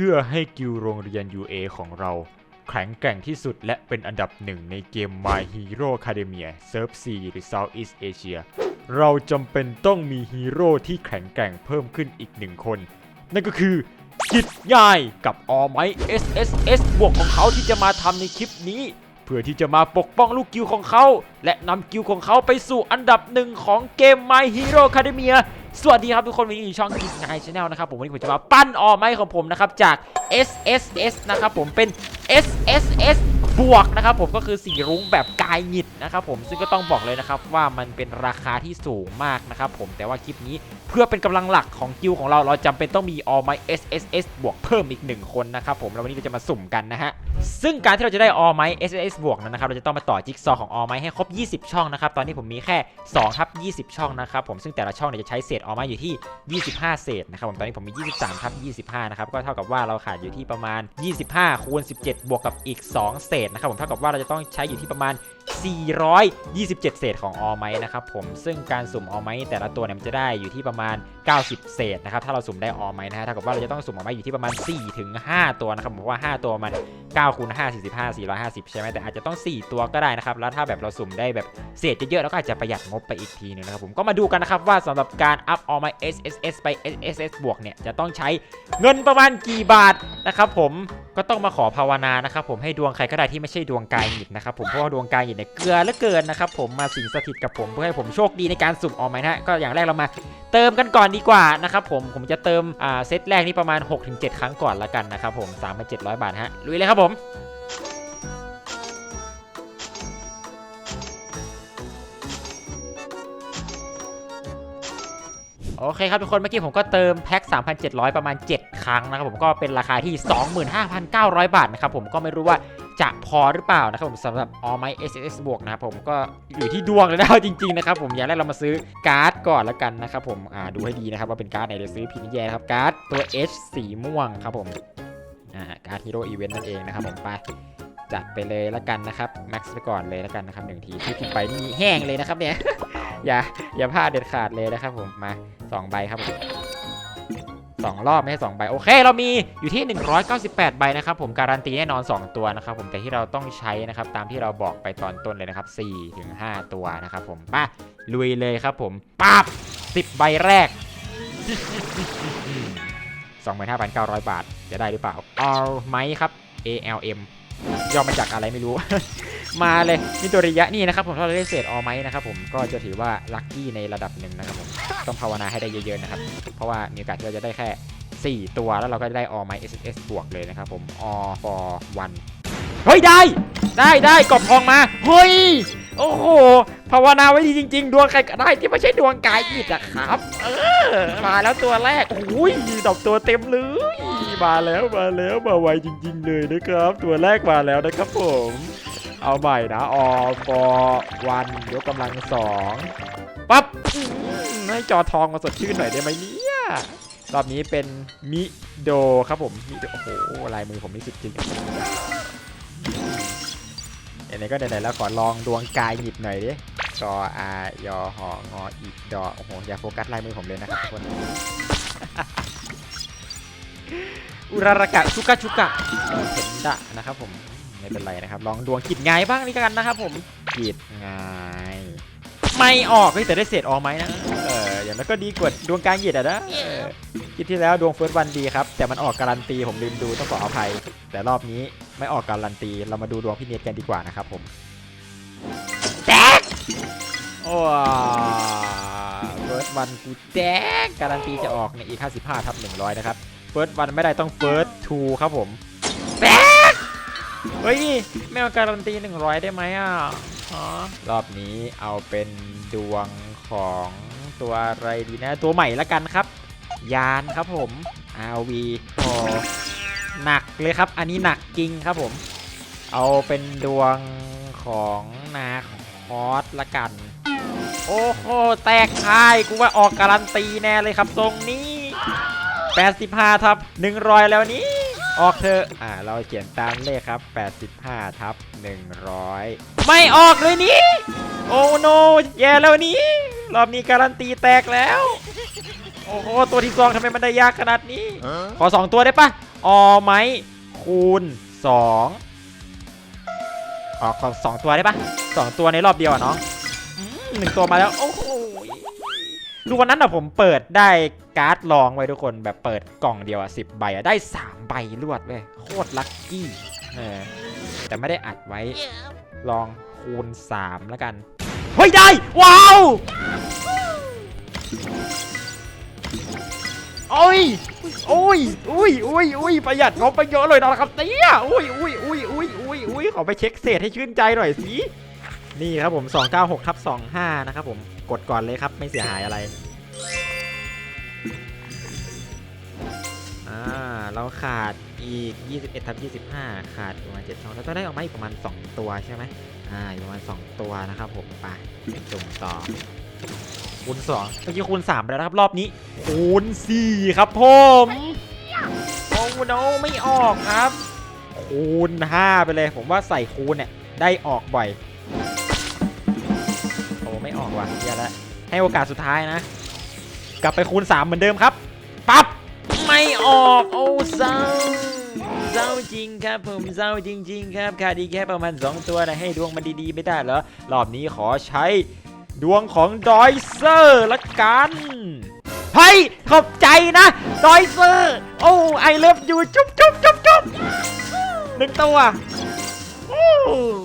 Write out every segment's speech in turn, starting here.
พื่อให้กิลโรงเรียน UA ของเรา แข็งแกร่งที่สุดและเป็นอันดับหนึ่งในเกม My Hero Academia Surf C หรือ Southeast Asia เราจำเป็นต้องมีฮีโร่ที่แข็งแกร่งเพิ่มขึ้นอีกหนึ่งคน นั่นก็คือกิจง่ายกับออไม SSS บวกของเขาที่จะมาทำในคลิปนี้ เพื่อที่จะมาปกป้องลูกกิลของเขา และนำกิลของเขาไปสู่อันดับหนึ่งของเกม My Hero Academia สวัสดีครับทุกคนวันนี้อยู่ช่องกิจง่ายชาแนลนะครับผมวันนี้ผมจะมาปั้นออไม้ของผมนะครับจาก SSS นะครับผมเป็น SSS บวกนะครับผมก็คือสีรุ้งแบบกายหงิดนะครับผมซึ่งก็ต้องบอกเลยนะครับว่ามันเป็นราคาที่สูงมากนะครับผมแต่ว่าคลิปนี้เพื่อเป็นกำลังหลักของกิลของเราเราจำเป็นต้องมี All My SSS บวกเพิ่มอีกหนึ่งคนนะครับผมแล้ววันนี้เราจะมาสุ่มกันนะฮะซึ่งการที่เราจะได้ All My SSS บวกนั้นนะครับเราจะต้องมาต่อจิ๊กซอของ All My ให้ครบ 20 ช่องนะครับตอนนี้ผมมีแค่2ทับ20 ช่องนะครับผมซึ่งแต่ละช่องเนี่ยจะใช้เศษ All My อยู่ที่ 25 เศษนะครับผมตอนนี้ผมมี 23ทับ25นะครับก็เท่ากับว่าเราขาดอยู่ที่ประมาณ 25คูณ17 บวกกับอีก 2 เศษนะครับผมเท่ากับว่าเราจะต้องใช้อยู่ที่ประมาณ 427 เศษของออไมนะครับผมซึ่งการสุ่มออไมแต่ละตัวเนี่ยมันจะได้อยู่ที่ประมาณ 90 เศษนะครับถ้าเราสุ่มได้ออไมนะฮะเท่ากับว่าเราจะต้องสุ่มออไมอยู่ที่ประมาณ4ถึง5ตัวนะครับผมเพราะว่า 5 ตัวมัน9คูณ5 45 450 ใช่ไหมแต่อาจจะต้อง 4 ตัวก็ได้นะครับแล้วถ้าแบบเราสุ่มได้แบบเศษเยอะๆเราก็อาจจะประหยัดงบไปอีกทีนึงนะครับผมก็มาดูกันนะครับว่าสำหรับการอัพออไม SSS ไป SSS บวกเนี่ยจะต้องใช้เงินประมาณกี่บาทนะครับผมก็ต้องมาขอภาวนานะครับผมให้ดวงใครก็ได้ที่ไม่ใช่ดวงกายหงิดนะครับผมเพราะว่าดวงกายหงิเนี่ยเกลือเหลือเกินนะครับผมมาสิงสถิตกับผมเพื่อให้ผมโชคดีในการสุ่มออกมานะฮะก็อย่างแรกเรามา เติมกันก่อนดีกว่านะครับผมผมจะเติมอ่าเซตแรกนี่ประมาณ 6-7 ครั้งก่อนละกันนะครับผม3,700 บาทฮะลุยเลยครับผมโอเคครับทุกคนเมื่อกี้ผมก็เติมแพ็ค 3,700 ประมาณ 7 ครั้งนะครับผมก็เป็นราคาที่ 25,900 บาทนะครับผมก็ไม่รู้ว่า จะพอหรือเปล่านะครับผมสำหรับ All My SSS บวกนะครับผมก็อยู่ที่ดวงเลยนะจริงๆนะครับผมอย่างแรกเรามาซื้อการ์ดก่อนแล้วกันนะครับผมอ่าดูให้ดีนะครับว่าเป็นการ์ดไหนเดี๋ยวซื้อผิดนี่แย่ครับการ์ดตัว H สีม่วงครับผมอ่าการ์ดฮีโร่อีเวนต์นั่นเองนะครับผมไปจัดไปเลยแล้วกันนะครับแม็กซ์ไปก่อนเลยแล้วกันนะครับหนึ่งทีที่ผิดไปนี่แห้งเลยนะครับเนี่ยอย่าอย่าพลาดเด็ดขาดเลยนะครับผมมาสองใบครับผม สองรอบไม่ใช่สองใบโอเค เรามีอยู่ที่ 198 ใบนะครับผมการันตีแน่นอน 2 ตัวนะครับผมแต่ที่เราต้องใช้นะครับตามที่เราบอกไปตอนต้นเลยนะครับ4ถึง5ตัวนะครับผมป่ะลุยเลยครับผมปั๊บ10 ใบแรก 25,900 บาทจะได้หรือเปล่าเอาไหมครับ ALM ย่อมาจากอะไรไม่รู้ มาเลยนี่ตัวระยะนี่นะครับผมถ้าเราได้เศษออไหมนะครับผมก็จะถือว่าลัคกี้ในระดับหนึ่งนะครับผม ต้องภาวนาให้ได้เยอะๆนะครับ เพราะว่ามีโอกาสที่เราจะได้แค่ 4 ตัวแล้วเราก็จะได้ออไหม SSS บวกเลยนะครับผม all for one เฮ้ย ได้ ได้ได้กรอบทองมา เฮ้ย โอ้โหภาวนาไว้ดีจริง ๆ ดวงใครก็ได้ที่ไม่ใช่ดวงกายหยิดอะครับ เออ มาแล้วตัวแรก โอ้ยดอกตัวเต็มเลย มาแล้วมาแล้วมาไวจริง ๆ เลยนะครับ ตัวแรกมาแล้วนะครับผม เอาใหม่นะอปวันยกกำลังสองปั๊บ ให้จอทองมาสดชื่นหน่อยได้ไหมเนี่ยรอบนี้เป็นมิโดครับผมมิโดโอ้โหลายมือผมนี่สุดจริงไหนๆก็ไหนๆแล้วขอลองดวงกายหยิบหน่อยดิกออายอหองออีดอโอ้โหอย่าโฟกัสลายมือผมเลยนะครับทุกคนอุรารากะชุกะชุกะเห็นดะนะครับผมไม่เป็นไรนะครับ ลองดวงกิดไงายบ้างนี่กันนะครับผมกิดไงาย ไม่ออกเฮ้ยแต่ได้เศษออกไหมนะ อออย่างนั้นก็ดีกว่าดวงกลางหยิดอะนะเออคิดที่แล้วดวงเฟิร์สวันดีครับ แต่มันออกการันตีผมลืมดูต้องขออภัย แต่รอบนี้ไม่ออกการันตีเรามาดูดวงพี่เนตกันดีกว่านะครับผมแจ๊กโอ้เฟิร์สวันกูแจ๊กการันตีจะออกในอีก55ทับ100 นะครับเฟิร์สวันไม่ได้ต้องเฟิร์สทูครับผมแจ๊กเฮ้ยไม่เอาการันตี 100 ได้ไหมอะฮะรอบนี้เอาเป็นดวงของ ตัวอะไรดีนะ ตัวใหม่ละกันครับ ยานครับผม RV พอหนักเลยครับ อันนี้หนักจริงครับผม เอาเป็นดวงของนาคอสละกัน โอ้โห แตกค่ายกูว่าออกการันตีแน่เลยครับ ตรงนี้ 85ทับ100 แล้วนี้ ออกเถอะอ่าเราเขียนตามเลขครับ 85ทับ100 ไม่ออกเลยนี้โอ้โนแย่แล้วนี้รอบนี้การันตีแตกแล้ว โอ้โหตัวที่สองทำไมมันได้ยากขนาดนี้ ขอ 2 ตัวได้ปะอไหมคูณ 2 ออกของสองตัวได้ปะสองตัวในรอบเดียวอะน้องอืมหนึ่งตัวมาแล้ว โอ้โหคือวันนั้นอะผมเปิดได้ การ์ดลองไว้ทุกคนแบบเปิดกล่องเดียวอะสิบใบอะได้3ใบรวดเว้ยโคตรลัคกี้เออแต่ไม่ได้อัดไว้ลองคูณ3แล้วกัน เฮ้ย ได้ ว้าว โอ้ยโอ้ยอุ้ยอุ้ยอุ้ยประหยัดงบไปเยอะเลยนะครับเนี่ยอุ้ยอุ้ยอุ้ยอุ้ยอุ้ยอุ้ยขอไปเช็คเศษให้ชื่นใจหน่อยสิ นี่ครับผม 296ทับ25 นะครับผม กดก่อนเลยครับ ไม่เสียหายอะไร อ่าเราขาดอีก 21ทับ25 ขาดประมาณ7ช่องแล้วก็ได้ออกมาอีกประมาณ 2 ตัวใช่ไหมอ่าอีกประมาณ 2 ตัวนะครับผมไปจุ่มต่อคูณ2เมื่อกี้คูณ3ไปแล้วนะครับรอบนี้คูณ4ครับผมโอ้โนไม่ออกครับ คูณ 5 ไปเลย ผมว่าใส่คูณเนี่ยได้ออกบ่อยโอ้ไม่ออกว่ะเยอะแล้วให้โอกาสสุดท้ายนะ กลับไปคูณ 3 เหมือนเดิมครับ ไม่ออกโอ้เศร้าเศร้าจริงครับผมเศร้าจริง ๆ ครับขาดีแค่ประมาณ 2 ตัวนะให้ดวงมันดีๆ ไม่ได้เหรอรอบนี้ขอใช้ดวงของดอยเซอร์ละกันเฮ้ยขอบใจนะดอยเซอร์โอ้ไอเลิฟยูจุ๊บจุ๊บจุ๊บจุ๊บหนึ่งตัวโอ้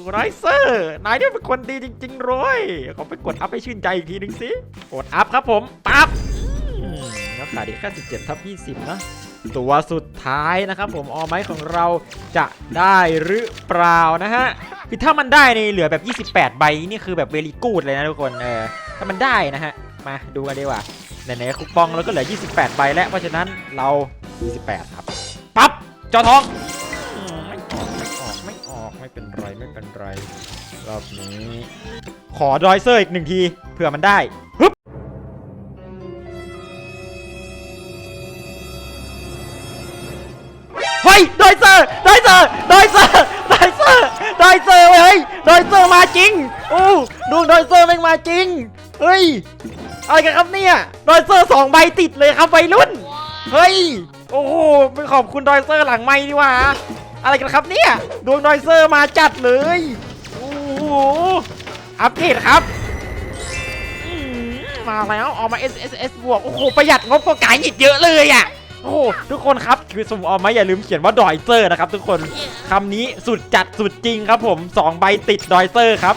ไรเซอร์นายเนี่ยเป็นคนดีจริงๆเลยขอไปกดอัพให้ชื่นใจอีกทีหนึงสิกดอัพครับผมปั๊บ ขาดอีกแค่17ทับ20 นะ ตัวสุดท้ายนะครับผมออไม้ของเราจะได้หรือเปล่านะฮะคือถ้ามันได้ในเหลือแบบ 28 ใบนี่คือแบบเวลีกูดเลยนะทุกคนเออถ้ามันได้นะฮะ มาดูกันดีกว่าไหนๆคูปองเราก็เหลือ 28 ใบแล้วเพราะฉะนั้นเรา 28 ครับปั๊บจอทองอืมไม่ออกไม่ออกไม่ออกไม่เป็นไรไม่เป็นไรรอบนี้ ขอดอยเซอร์อีกหนึ่งทีเผื่อมันได้ฮึบ ดอยเซอร์ดอยเซอร์ดอยเซอร์ดอยเซอร์ดอยเซอร์เว้ยเฮ้ยดอยเซอร์มาจริงอู้ดวงดอยเซอร์แม่งมาจริงเฮ้ยอะไรกันครับเนี่ยดอยเซอร์สองใบติดเลยครับวัยรุ่นเฮ้ยโอ้โหไปขอบคุณดอยเซอร์หลังไม้ดีกว่าอะไรกันครับเนี่ยดวงดอยเซอร์มาจัดเลยโอ้โหอัปเดตครับมาแล้วออกมา S S S บวกโอ้โหประหยัดงบกว่ากายหยิดเยอะเลยอะ โอ้โหทุกคนครับคือสมออกมอย่าลืมเขียนว่าดอยเซอร์นะครับทุกคนคำนี้สุดจัดสุดจริงครับผมสองใบติดดอยเซอร์ครับ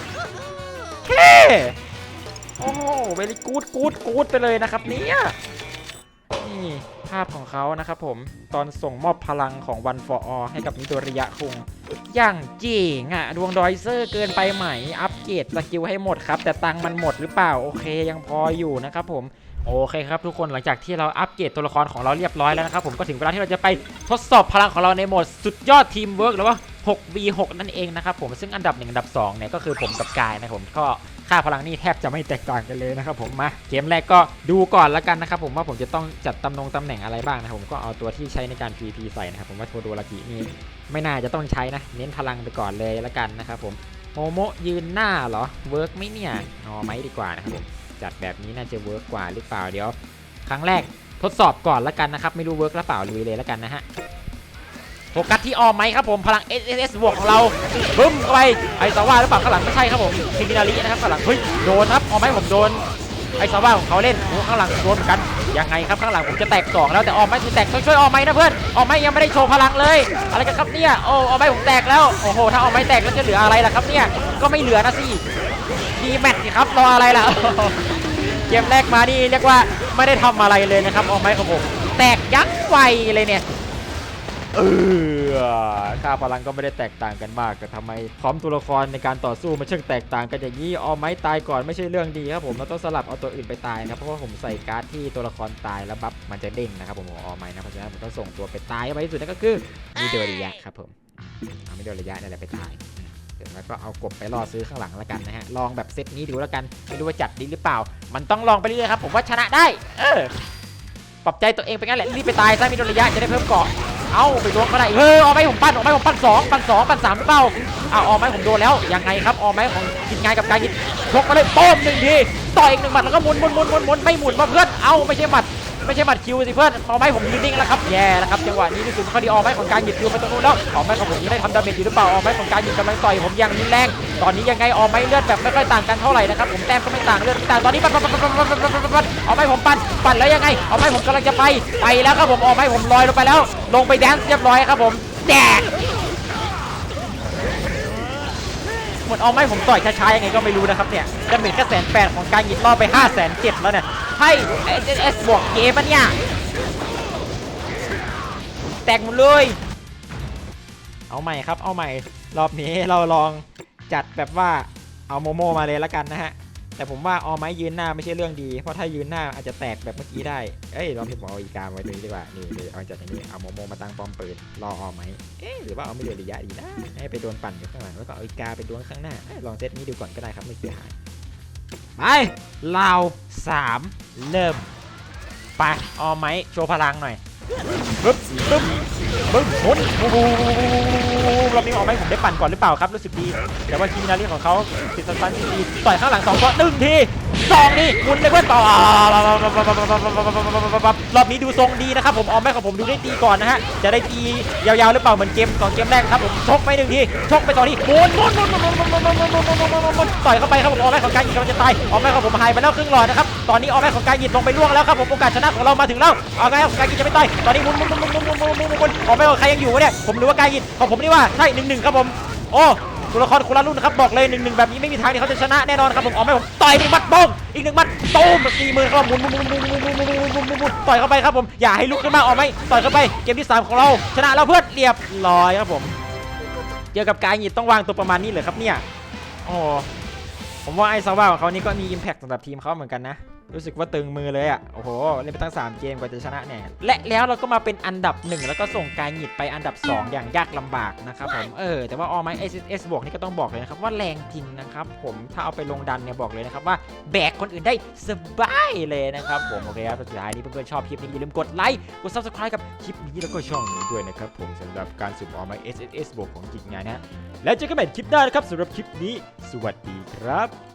เฮ้โอ้โหเวลีกูดกูดกูดไปเลยนะครับเนี่ยนี่ภาพของเขานะครับผมตอนส่งมอบพลังของวันฟอร์อให้กับมิโดริยะคุงอย่างเจ๋งอะดวงดอยเซอร์เกินไปไหม อัปเกรดสกิลให้หมดครับ แต่ตังมันหมดหรือเปล่า โอเคยังพออยู่นะครับผม โอเคครับทุกคนหลังจากที่เราอัปเกรดตัวละครของเราเรียบร้อยแล้วนะครับผมก็ถึงเวลาที่เราจะไปทดสอบพลังของเราในโหมดสุดยอดทีมเวิร์กหรือว่า 6v6 นั่นเองนะครับผมซึ่งอันดับ1อันดับ2เนี่ยก็คือผมกับกายนะครับผมก็ค่าพลังนี่แทบจะไม่แตกต่างกันเลยนะครับผมมาเกมแรกก็ดูก่อนแล้วกันนะครับผมว่าผมจะต้องจัดตำแหน่งตำแหน่งอะไรบ้างนะครับผมก็เอาตัวที่ใช้ในการ PVP ใส่นะครับผมว่าโทโดรากินี่ไม่น่าจะต้องใช้นะเน้นพลังไปก่อนเลยแล้วกันนะครับผมโมโมยืนหน้าเหรอเวิร์กไหมเนี่ยอ๋อไหมดีกว่านะครับผม จัดแบบนี้น่าจะเวิร์กกว่าหรือเปล่าเดี๋ยว ครั้งแรกทดสอบก่อนแล้วกันนะครับไม่รู้เวิร์กหรือเปล่าลุยเลยแล้วกันนะฮะโฟกัสที่ออมไหมครับผมพลัง S S S บวกของเราบึ้มเข้าไปไอซาว่าหรือเปล่าข้างหลังไม่ใช่ครับผมเทมินารีนะครับข้างหลังเฮ้ยโดนครับออมไหมผมโดนไอซาว่าของเขาเล่นโอ้ข้างหลังโดนเหมือนกันยังไงครับข้างหลังผมจะแตกสองแล้วแต่ออมไหมคือแตกต้องช่วยออมไหมนะเพื่อนออมไหมยังไม่ได้โชว์พลังเลย อะไรกันครับเนี่ยโอ้ออมไหมผมแตกแล้วโอ้โหถ้าออมไหมแตกแล้วจะเหลืออะไรล่ะครับเนี่ยก็ไม่เหลือนะสิ ดีแมทสิครับรออะไรล่ะเกมแรกมานี่เรียกว่าไม่ได้ทำอะไรเลยนะครับออกไม้ของผมแตกยักษ์ไฟเลยเนี่ยเออค่าพลังก็ไม่ได้แตกต่างกันมากแต่ทำไมพร้อมตัวละครในการต่อสู้มันช่างแตกต่างกันอย่างนี้ออไม้ตายก่อนไม่ใช่เรื่องดีครับผมเราต้องสลับเอาตัวอื่นไปตายนะครับเพราะว่าผมใส่การ์ดที่ตัวละครตายแล้วบัฟมันจะเด้งนะครับผมออไม้นะเพราะฉะนั้นผมต้องส่งตัวไปตายไว้ที่สุดนั่นก็คือมิโดริยะครับผมมิโดริยะนี่แหละไปตาย เสร็จแล้วก็เอากบไปล่อซื้อข้างหลังแล้วกันนะฮะ ลองแบบเซตนี้ดูแล้วกัน ไม่รู้ว่าจัดดีหรือเปล่า มันต้องลองไปเรื่อยครับ ผมว่าชนะได้ เออ ปรับใจตัวเองไปงั้นแหละ รีบไปตายซะมีระยะจะได้เพิ่มเกาะ เอาไปโดนก็ได้ เฮ้ยออกไหมผมปั้นออกไหมผมปั้นสองปั้นสองปั้นสามหรือเปล่าอ้าวออกไหมผมโดนแล้ว ยังไงครับ ออกไหมของกินงานกับการกินชกมาเลยป้มหนึ่งที ต่ออีกหนึ่งหมัดแล้วก็หมุนหมุนหมุนหมุนหมุนไม่หมุนมาเพื่อน เอาไม่ใช่หมัด ไม่ใช่บัดคิวสิเพื่อนออไม้ผมยืนนิ่งแล้วครับแย่แล้วครับจังหวะนี้รู้สึกเขาดีออไม้ของการหยิบคิวไปตรงนู้นแล้วออไม้ของผมได้ทำดาเมจอยู่หรือเปล่าออไม้ของการหยิบกำลังต่อยผมยังรุนแรงตอนนี้ยังไงออไม้เลือดแบบไม่ค่อยต่างกันเท่าไหร่นะครับผมแต้มก็ไม่ต่างเลือดแต่างตอนนี้ปัดปัดปัดปัดปัดปัดปัดออไม้ผมปัดปัดแล้วยังไงออไม้ผมกำลังจะไปไปแล้วครับผมออไม้ผมลอยลงไปแล้ว ลงไปแดนซ์เรียบร้อยครับผมแดกหมดเอาไม้ผมต่อยช้าๆยังไงก็ไม่รู้นะครับเนี่ยดาเมจแค่แสนแปดของการหยิบล่อไปห้าแสนเจ็ดแล้วเนี่ย ให้เอสเอสบวกเกมปะเนี่ย แตกหมดเลย เอาใหม่ครับ เอาใหม่ รอบนี้เราลองจัดแบบว่าเอาโมโมมาเลยละกันนะฮะ แต่ผมว่าเอาไม้ยืนหน้าไม่ใช่เรื่องดี เพราะถ้ายืนหน้าอาจจะแตกแบบเมื่อกี้ได้ เอ้ยลองที่ผมเอาอีกาไว้ตรงนี้ดีกว่า นี่เดี๋ยเอาจัดอย่างนี้เอาโมโมมาตั้งป้อมปืน รอเอาไม้เอ๊ะหรือว่าเอาไม่เดือระยะดีนะ ให้ไปโดนปั่นอยู่ข้างหลังแล้วก็เอาอีกาไปโดนข้างหน้า ลองเซตนี้ดูก่อนก็ได้ครับไม่เสียหาย ไปเราสามเริ่ม ไปออาไมโชว์พลังหน่อยปึ๊บปึ๊บปึ๊บหมุนบูบูรอบนี้เอาไมผมได้ปั่นก่อนหรือเปล่าครับรู้สึกดี แต่ว่าคีมนารีของเขาติดสั้นๆดี ต่อยข้างหลังสองตัวหนึ่งทีสองทีหมุนเลยเพื่อนต่อรอบนี้ดูทรงดีนะครับผมเอาไม้ของผมดูได้ตีก่อนนะฮะจะได้ตียาวๆหรือเปล่าเหมือนเกมสองเกมแรกครับผมชกไปหนึ่งทีชกไปสองทีหมุนหมุนหมุนหมุนหมุนหมุนหมุนหมุนหมุนหมุนหมุนต่อยเข้าไปครับผมเอาไม้ของการหยิบกำลังจะตายเอาไม้ของผมหายไปแล้วครึ่งหลอดนะครับตอนนี้เอาไม้ของการหยิบลงไปล่วงแล้วครับผมโอกาสชนะของเรามาถึงแล้วเอาไงของการหยิบจะไม่ตายตอนนี้หมุนหมุนหมุนหมุนหมุนหมุนหมุนหมุนหมุนเอาไม้ของใครยังอยู่เนี่ยผมรู้ว่าการหยิบของผมนี่ว่าใช่หนึ่งหนึ่งครับผมโอ้ ตัวละครคนละรุ่นนะครับบอกเลยหนึ่งหนึ่งแบบนี้ไม่มีทางที่เขาจะชนะแน่นอนครับผมเอาไม้ผมต่อยหนึ่งมัดโป้งอีกหนึ่งมัดตูมสี่หมื่นครับหมุนหมุนหมุนหมุนหมุนหมุนหมุนหมุนหมุนหมุนหมุนต่อยเข้าไปครับผมอย่าให้ลุกขึ้นมาออกไหมต่อยเข้าไปเกมที่สามของเราชนะแล้วเพื่อนเรียบร้อยครับผมเกี่ยวกับการหยิบต้องวางตัวประมาณนี้เลยครับเนี่ยโอ้ผมว่าไอ้ซาว่าของเขานี่ก็มี Impact สำหรับทีมเขาเหมือนกันนะ รู้สึกว่าตึงมือเลยอะ โอ้โห เล่นไปตั้ง 3 เกมกว่าจะชนะแน่และแล้วเราก็มาเป็นอันดับ 1 แล้วก็ส่งการหิบไปอันดับ 2 อย่างยากลำบากนะครับผม เออ แต่ว่าออไม้ SSS บวกนี่ก็ต้องบอกเลยนะครับ ว่าแรงจริงนะครับผม ถ้าเอาไปลงดันเนี่ยบอกเลยนะครับว่าแบกคนอื่นได้สบายเลยนะครับผม โอเคครับสุดท้ายนี้เพื่อนๆชอบคลิปนี้อย่าลืมกดไลค์ กด subscribe กับคลิปนี้แล้วก็ช่องนี้ด้วยนะครับผมสำหรับการสุ่มออไม้ SSS บวกของจริงงานนะ แล้วเจอกันใหม่คลิปหน้านะครับสำหรับคลิปนี้ สวัสดีครับ